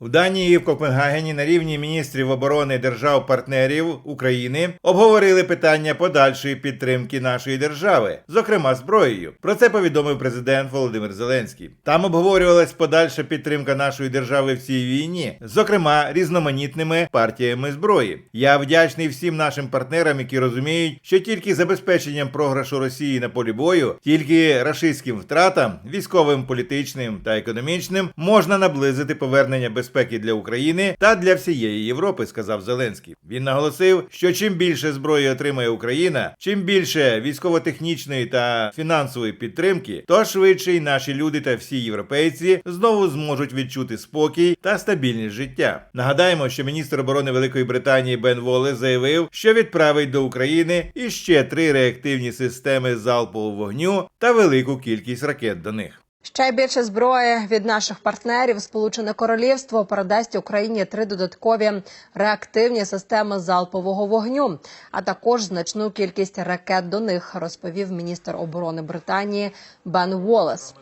В Данії і в Копенгагені на рівні міністрів оборони держав-партнерів України обговорили питання подальшої підтримки нашої держави, зокрема зброєю. Про це повідомив президент Володимир Зеленський. Там обговорювалась подальша підтримка нашої держави в цій війні, зокрема різноманітними партіями зброї. Я вдячний всім нашим партнерам, які розуміють, що тільки забезпеченням програшу Росії на полі бою, тільки рашистським втратам, військовим, політичним та економічним, можна наблизити повернення безпеки для України та для всієї Європи, сказав Зеленський. Він наголосив, що чим більше зброї отримає Україна, чим більше військово-технічної та фінансової підтримки, то швидше й наші люди та всі європейці знову зможуть відчути спокій та стабільність життя. Нагадаємо, що міністр оборони Великої Британії Бен Волес заявив, що відправить до України іще три реактивні системи залпового вогню та велику кількість ракет до них. Ще більше зброї від наших партнерів Сполучене Королівство передасть Україні три додаткові реактивні системи залпового вогню, а також значну кількість ракет до них, розповів міністр оборони Британії Бен Уоллес.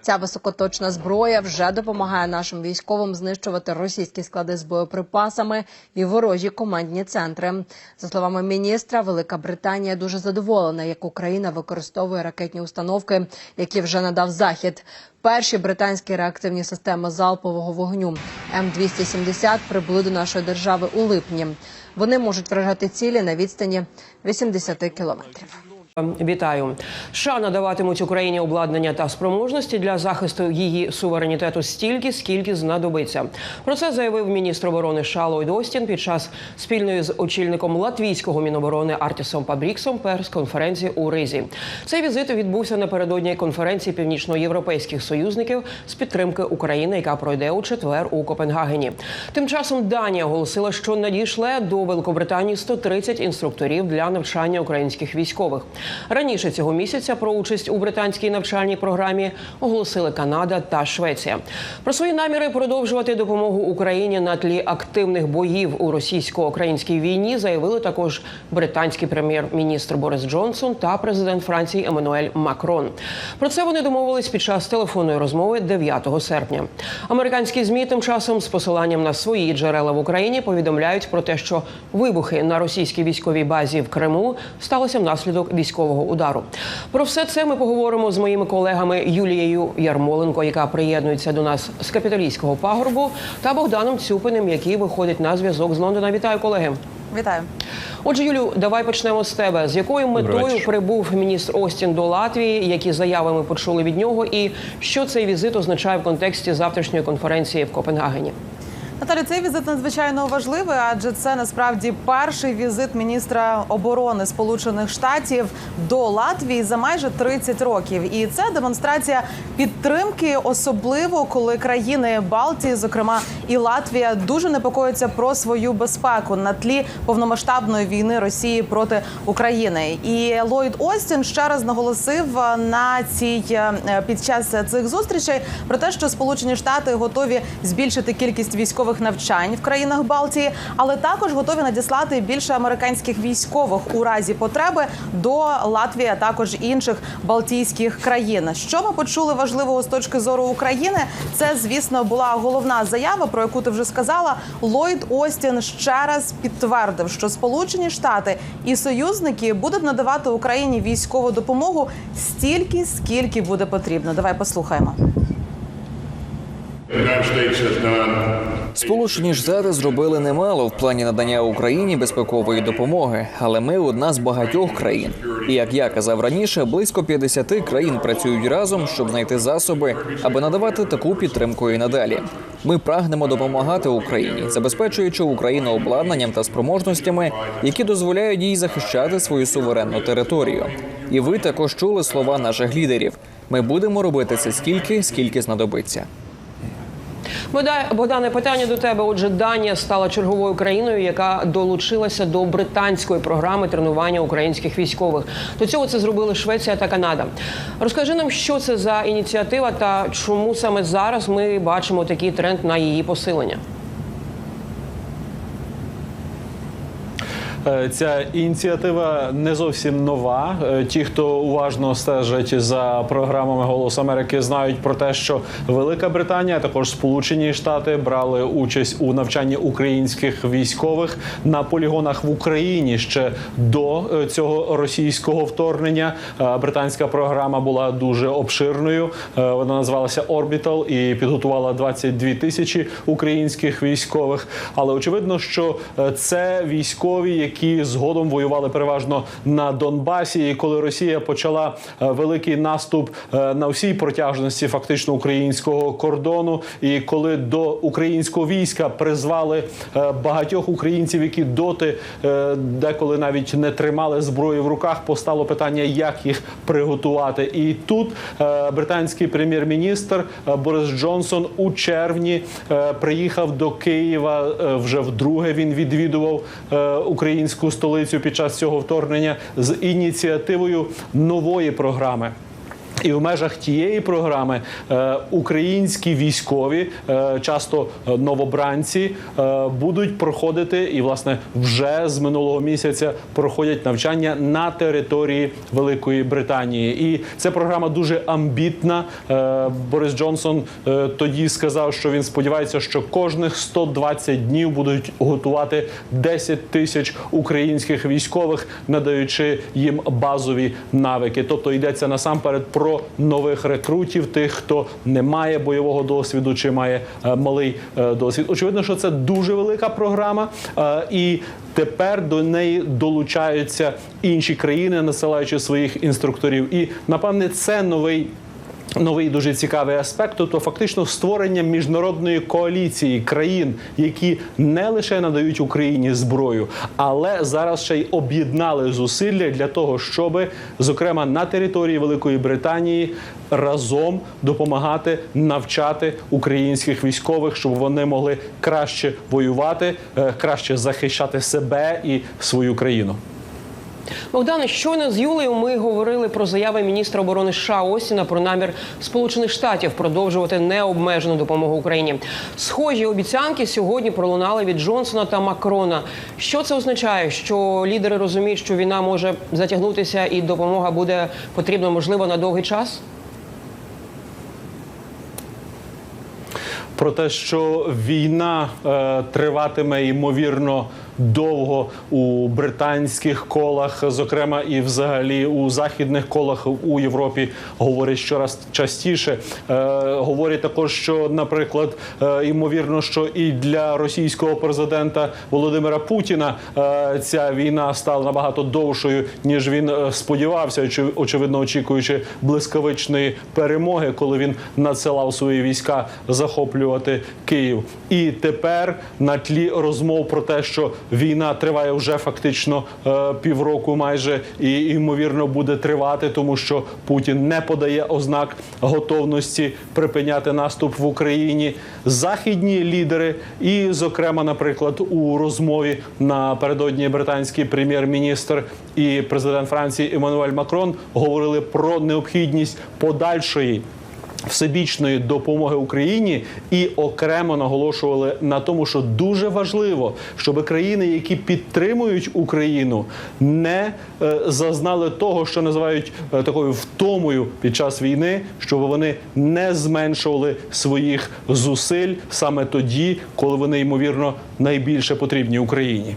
Ця високоточна зброя вже допомагає нашим військовим знищувати російські склади з боєприпасами і ворожі командні центри. За словами міністра, Велика Британія дуже задоволена, як Україна використовує ракетні установки, які вже надав захід. Перші британські реактивні системи залпового вогню М270 прибули до нашої держави у липні. Вони можуть вражати цілі на відстані 80 кілометрів. Вітаю. США надаватимуть Україні обладнання та спроможності для захисту її суверенітету стільки, скільки знадобиться. Про це заявив міністр оборони США Ллойд Остін під час спільної з очільником латвійського міноборони Артісом Пабріксом перс-конференції у Ризі. Цей візит відбувся напередодні конференції північноєвропейських союзників з підтримки України, яка пройде у четвер у Копенгагені. Тим часом Данія оголосила, що надійшле до Великобританії 130 інструкторів для навчання українських військових. Раніше цього місяця про участь у британській навчальній програмі оголосили Канада та Швеція. Про свої наміри продовжувати допомогу Україні на тлі активних боїв у російсько-українській війні заявили також британський прем'єр-міністр Борис Джонсон та президент Франції Еммануель Макрон. Про це вони домовились під час телефонної розмови 9 серпня. Американські змі тим часом з посиланням на свої джерела в Україні повідомляють про те, що вибухи на російській військовій базі в Криму сталося внаслідок військового удару. Про все це ми поговоримо з моїми колегами Юлією Ярмоленко, яка приєднується до нас з капіталійського пагорбу, та Богданом Цюпиним, який виходить на зв'язок з Лондона. Вітаю, колеги. Вітаю. Отже, Юлю, давай почнемо з тебе. З якою метою прибув міністр Остін до Латвії? Які заяви ми почули від нього, і що цей візит означає в контексті завтрашньої конференції в Копенгагені? Наталі, цей візит надзвичайно важливий, адже це насправді перший візит міністра оборони Сполучених Штатів до Латвії за майже 30 років. І це демонстрація підтримки, особливо коли країни Балтії, зокрема і Латвія, дуже непокоїться про свою безпеку на тлі повномасштабної війни Росії проти України. І Ллойд Остін ще раз наголосив на цій е, під час цих зустрічей про те, що Сполучені Штати готові збільшити кількість військових навчань в країнах Балтії, але також готові надіслати більше американських військових у разі потреби до Латвії, а також інших балтійських країн. Що ми почули важливого з точки зору України? Це звісно була головна заява, про яку ти вже сказала. Ллойд Остін ще раз підтвердив, що Сполучені Штати і союзники будуть надавати Україні військову допомогу стільки, скільки буде потрібно. Давай послухаємо. The United States has done Сполучені Штати зробили немало в плані надання Україні безпекової допомоги, але ми одна з багатьох країн. І як я казав раніше, близько 50 країн працюють разом, щоб знайти засоби, аби надавати таку підтримку і надалі. Ми прагнемо допомагати Україні, забезпечуючи Україну обладнанням та спроможностями, які дозволяють їй захищати свою суверенну територію. І ви також чули слова наших лідерів. Ми будемо робити це стільки, скільки знадобиться. Богдане, питання до тебе. Отже, Данія стала черговою країною, яка долучилася до британської програми тренування українських військових. До цього це зробили Швеція та Канада. Розкажи нам, що це за ініціатива та чому саме зараз ми бачимо такий тренд на її посилення. Ця ініціатива не зовсім нова. Е, Ті, хто уважно стежить за програмами Голос Америки, знають про те, що Велика Британія, а також Сполучені Штати брали участь у навчанні українських військових на полігонах в Україні ще до е, цього російського вторгнення. Е, Британська програма була дуже обширною. Е, Вона називалася Orbital і підготувала 22 тисячі українських військових. Але очевидно, що е, це військові, які згодом воювали переважно на Донбасі. І коли Росія почала е, великий наступ е, на всій протяжності фактично українського кордону, і коли до українського війська призвали е, багатьох українців, які доти деколи навіть не тримали зброї в руках, постало питання, як їх приготувати. І тут британський прем'єр-міністр Борис Джонсон у червні приїхав до Києва. Вже вдруге він відвідував е, українську столицю під час цього вторгнення з ініціативою нової програми. І в межах тієї програми е, українські військові, е, часто новобранці, е, будуть проходити і, власне, вже з минулого місяця проходять навчання на території Великої Британії. І ця програма дуже амбітна. Борис Джонсон тоді сказав, що він сподівається, що кожних 120 днів будуть готувати 10 тисяч українських військових, надаючи їм базові навики. Тобто йдеться насамперед про нових рекрутів, тих, хто не має бойового досвіду чи має е, малий е, досвід. Очевидно, що це дуже велика програма, е, і тепер до неї долучаються інші країни, насилаючи своїх інструкторів. І напевне, це новий. Новий дуже цікавий аспект, тобто фактично створення міжнародної коаліції країн, які не лише надають Україні зброю, але зараз ще й об'єднали зусилля для того, щоб, зокрема, на території Великої Британії разом допомагати навчати українських військових, щоб вони могли краще воювати, е, краще захищати себе і свою країну. Богдане, щойно з Юлею ми говорили про заяви міністра оборони США Осіна про намір Сполучених Штатів продовжувати необмежену допомогу Україні. Схожі обіцянки сьогодні пролунали від Джонсона та Макрона. Що це означає? Що лідери розуміють, що війна може затягнутися і допомога буде потрібна, можливо, на довгий час? про те, що війна е, триватиме ймовірно довго у британських колах, зокрема і взагалі у західних колах у Європі говорять щораз частіше. Е, говорять також, що, наприклад, е, ймовірно, що і для російського президента Володимира Путіна е, ця війна стала набагато довшою, ніж він сподівався, очевидно очікуючи блискавичної перемоги, коли він надсилав свої війська захоплювати Київ. І тепер на тлі розмов про те, що війна триває вже фактично е, півроку, майже і ймовірно буде тривати, тому що Путін не подає ознак готовності припиняти наступ в Україні. Західні лідери, і, зокрема, наприклад, у розмові напередодні британський прем'єр-міністр і президент Франції Еммануель Макрон говорили про необхідність подальшої всебічної допомоги Україні і окремо наголошували на тому, що дуже важливо, щоб країни, які підтримують Україну, не е, зазнали того, що називають е, такою втомою під час війни, щоб вони не зменшували своїх зусиль саме тоді, коли вони ймовірно найбільше потрібні Україні.